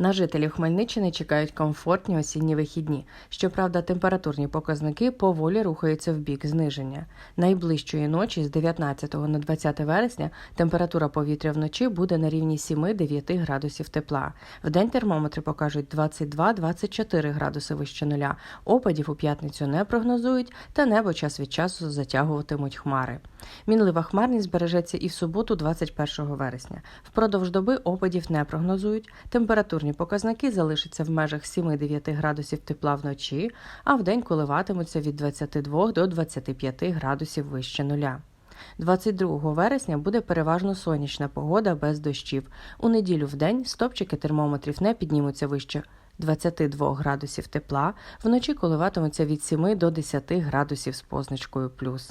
На жителів Хмельниччини чекають комфортні осінні вихідні. Щоправда, температурні показники поволі рухаються в бік зниження. Найближчої ночі з 19 на 20 вересня температура повітря вночі буде на рівні 7-9 градусів тепла. Вдень термометри покажуть 22-24 градуси вище нуля. Опадів у п'ятницю не прогнозують, та небо час від часу затягуватимуть хмари. Мінлива хмарність збережеться і в суботу, 21 вересня. Впродовж доби опадів не прогнозують. Температурні показники залишаться в межах 7-9 градусів тепла вночі, а вдень коливатимуться від 22 до 25 градусів вище нуля. 22 вересня буде переважно сонячна погода без дощів. У неділю в день стопчики термометрів не піднімуться вище 22 градусів тепла, вночі коливатимуться від 7 до 10 градусів з позначкою плюс.